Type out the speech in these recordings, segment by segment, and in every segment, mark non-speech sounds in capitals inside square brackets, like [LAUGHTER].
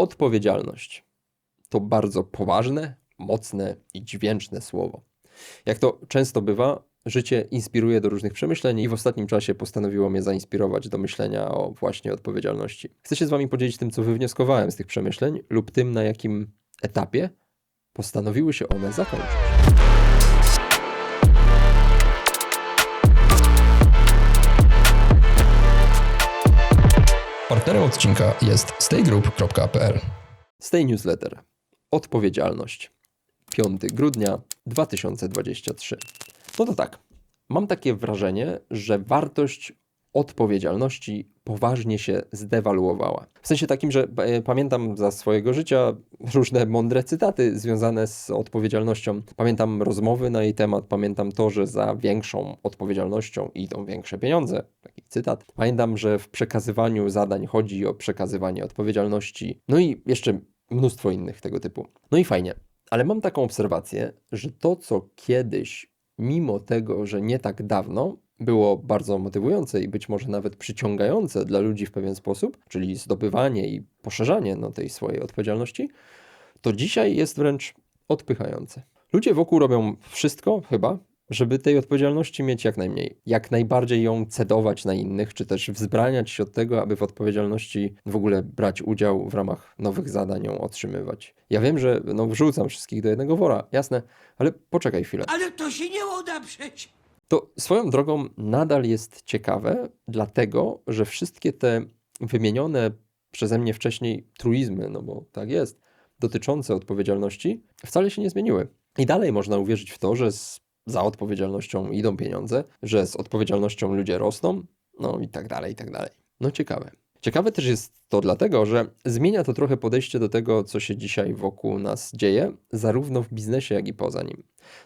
Odpowiedzialność to bardzo poważne, mocne i dźwięczne słowo. Jak to często bywa, życie inspiruje do różnych przemyśleń i w ostatnim czasie postanowiło mnie zainspirować do myślenia o właśnie odpowiedzialności. Chcę się z Wami podzielić tym, co wywnioskowałem z tych przemyśleń lub tym, na jakim etapie postanowiły się one zakończyć. Partnerem odcinka jest staygroup.pl. Stay Newsletter. Odpowiedzialność. 5 grudnia 2023. No to tak. Mam takie wrażenie, że wartość odpowiedzialności poważnie się zdewaluowała. W sensie takim, że e, pamiętam za swojego życia różne mądre cytaty związane z odpowiedzialnością. Pamiętam rozmowy na jej temat, pamiętam to, że za większą odpowiedzialnością idą większe pieniądze. Taki cytat. Pamiętam, że w przekazywaniu zadań chodzi o przekazywanie odpowiedzialności. No i jeszcze mnóstwo innych tego typu. No i fajnie. Ale mam taką obserwację, że to, co kiedyś, mimo tego, że nie tak dawno, było bardzo motywujące i być może nawet przyciągające dla ludzi w pewien sposób, czyli zdobywanie i poszerzanie no, tej swojej odpowiedzialności, to dzisiaj jest wręcz odpychające. Ludzie wokół robią wszystko, chyba, żeby tej odpowiedzialności mieć jak najmniej. Jak najbardziej ją cedować na innych, czy też wzbraniać się od tego, aby w odpowiedzialności w ogóle brać udział w ramach nowych zadań, ją otrzymywać. Ja wiem, że no, wrzucam wszystkich do jednego wora, jasne, ale poczekaj chwilę. Ale to się nie uda przecież. To swoją drogą nadal jest ciekawe, dlatego że wszystkie te wymienione przeze mnie wcześniej truizmy, no bo tak jest, dotyczące odpowiedzialności, wcale się nie zmieniły. I dalej można uwierzyć w to, że z, za odpowiedzialnością idą pieniądze, że z odpowiedzialnością ludzie rosną, no i tak dalej, i tak dalej. No ciekawe. Ciekawe też jest to dlatego, że zmienia to trochę podejście do tego, co się dzisiaj wokół nas dzieje, zarówno w biznesie, jak i poza nim.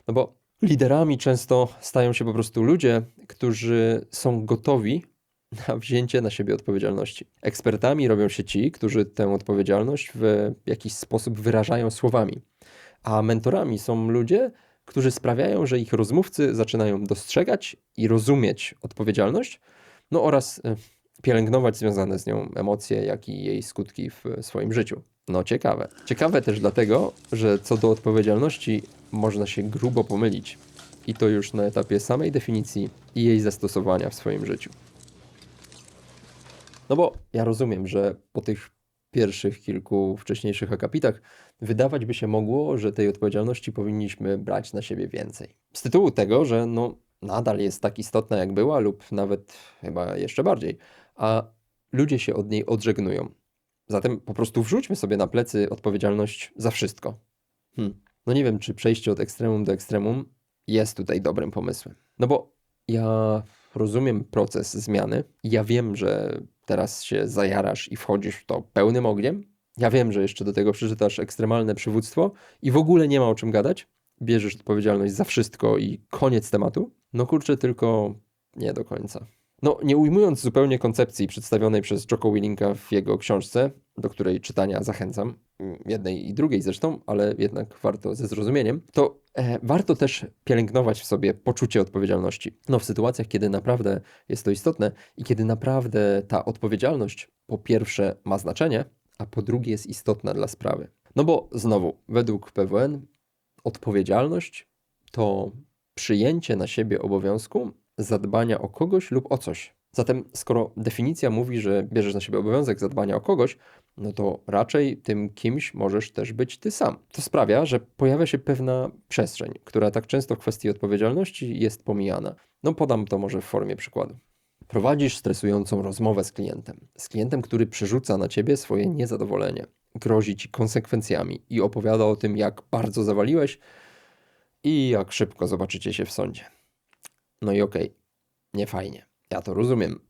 No bo liderami często stają się po prostu ludzie, którzy są gotowi na wzięcie na siebie odpowiedzialności. Ekspertami robią się ci, którzy tę odpowiedzialność w jakiś sposób wyrażają słowami. A mentorami są ludzie, którzy sprawiają, że ich rozmówcy zaczynają dostrzegać i rozumieć odpowiedzialność, no oraz e, pielęgnować związane z nią emocje, jak i jej skutki w swoim życiu. No ciekawe. Ciekawe też dlatego, że co do odpowiedzialności można się grubo pomylić. I to już na etapie samej definicji i jej zastosowania w swoim życiu. No bo ja rozumiem, że po tych pierwszych kilku wcześniejszych akapitach wydawać by się mogło, że tej odpowiedzialności powinniśmy brać na siebie więcej. Z tytułu tego, że no nadal jest tak istotna jak była lub nawet chyba jeszcze bardziej, a ludzie się od niej odżegnują. Zatem po prostu wrzućmy sobie na plecy odpowiedzialność za wszystko. Hmm. No nie wiem, czy przejście od ekstremum do ekstremum jest tutaj dobrym pomysłem. No bo ja rozumiem proces zmiany. Ja wiem, że teraz się zajarasz i wchodzisz w to pełnym ogniem. Ja wiem, że jeszcze do tego przeczytasz ekstremalne przywództwo i w ogóle nie ma o czym gadać. Bierzesz odpowiedzialność za wszystko i koniec tematu. No kurczę, tylko nie do końca. No, nie ujmując zupełnie koncepcji przedstawionej przez Jocko Willinka w jego książce, do której czytania zachęcam, mm, jednej i drugiej zresztą, ale jednak warto ze zrozumieniem, to e, warto też pielęgnować w sobie poczucie odpowiedzialności. No, w sytuacjach, kiedy naprawdę jest to istotne i kiedy naprawdę ta odpowiedzialność po pierwsze ma znaczenie, a po drugie jest istotna dla sprawy. No bo znowu, według PWN odpowiedzialność to przyjęcie na siebie obowiązku zadbania o kogoś lub o coś. Zatem, skoro definicja mówi, że bierzesz na siebie obowiązek zadbania o kogoś, no to raczej tym kimś możesz też być ty sam. To sprawia, że pojawia się pewna przestrzeń, która tak często w kwestii odpowiedzialności jest pomijana. No podam to może w formie przykładu. Prowadzisz stresującą rozmowę z klientem. Z klientem, który przerzuca na ciebie swoje niezadowolenie, grozi ci konsekwencjami i opowiada o tym, jak bardzo zawaliłeś i jak szybko zobaczycie się w sądzie. No i okej, okay, nie fajnie. Ja to rozumiem.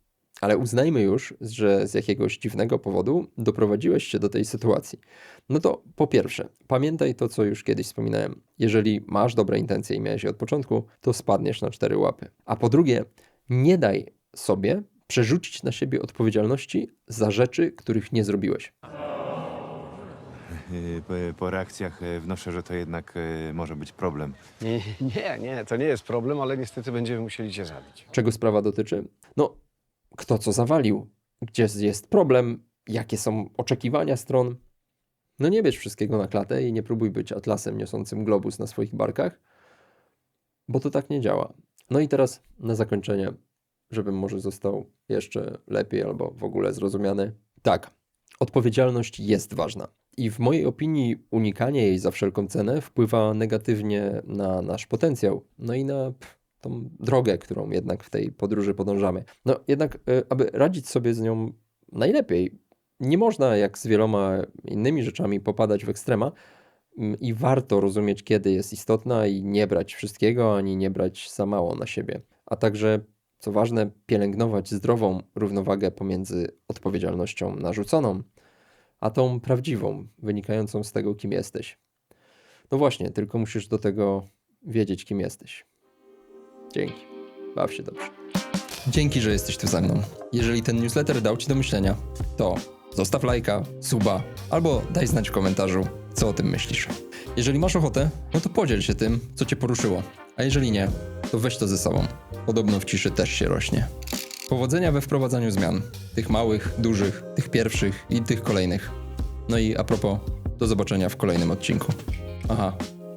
Ale uznajmy już, że z jakiegoś dziwnego powodu doprowadziłeś się do tej sytuacji. No to po pierwsze, pamiętaj to, co już kiedyś wspominałem. Jeżeli masz dobre intencje i miałeś je od początku, to spadniesz na cztery łapy. A po drugie, nie daj sobie przerzucić na siebie odpowiedzialności za rzeczy, których nie zrobiłeś. Y, Po, reakcjach y, wnoszę, że to jednak y, może być problem. Nie, [LAUGHS] nie, nie, to nie jest problem, ale niestety będziemy musieli cię zabić. Czego sprawa dotyczy? No, kto co zawalił, gdzie jest problem, jakie są oczekiwania stron. No nie bierz wszystkiego na klatę i nie próbuj być atlasem niosącym globus na swoich barkach, bo to tak nie działa. No i teraz na zakończenie, żebym może został jeszcze lepiej albo w ogóle zrozumiany. Tak, odpowiedzialność jest ważna. I w mojej opinii unikanie jej za wszelką cenę wpływa negatywnie na nasz potencjał, no i na tą drogę, którą jednak w tej podróży podążamy. No jednak, y, aby radzić sobie z nią najlepiej, nie można jak z wieloma innymi rzeczami popadać w ekstrema mm, i warto rozumieć, kiedy jest istotna i nie brać wszystkiego, ani nie brać za mało na siebie. A także, co ważne, pielęgnować zdrową równowagę pomiędzy odpowiedzialnością narzuconą, a tą prawdziwą, wynikającą z tego, kim jesteś. No właśnie, tylko musisz do tego wiedzieć, kim jesteś. Dzięki. Baw się dobrze. Dzięki, że jesteś tu ze mną. Jeżeli ten newsletter dał Ci do myślenia, to zostaw lajka, suba albo daj znać w komentarzu, co o tym myślisz. Jeżeli masz ochotę, no to podziel się tym, co Cię poruszyło. A jeżeli nie, to weź to ze sobą. Podobno w ciszy też się rośnie. Powodzenia we wprowadzaniu zmian. Tych małych, dużych, tych pierwszych i tych kolejnych. No i a propos, do zobaczenia w kolejnym odcinku. Aha,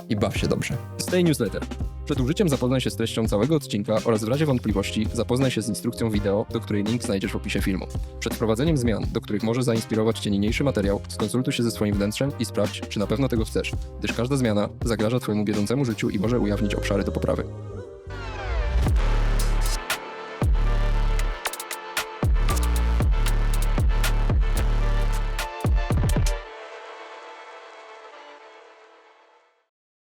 i baw się dobrze. Stay Newsletter. Przed użyciem zapoznaj się z treścią całego odcinka oraz w razie wątpliwości zapoznaj się z instrukcją wideo, do której link znajdziesz w opisie filmu. Przed wprowadzeniem zmian, do których może zainspirować Cię niniejszy materiał, skonsultuj się ze swoim wnętrzem i sprawdź, czy na pewno tego chcesz, gdyż każda zmiana zagraża Twojemu bieżącemu życiu i może ujawnić obszary do poprawy.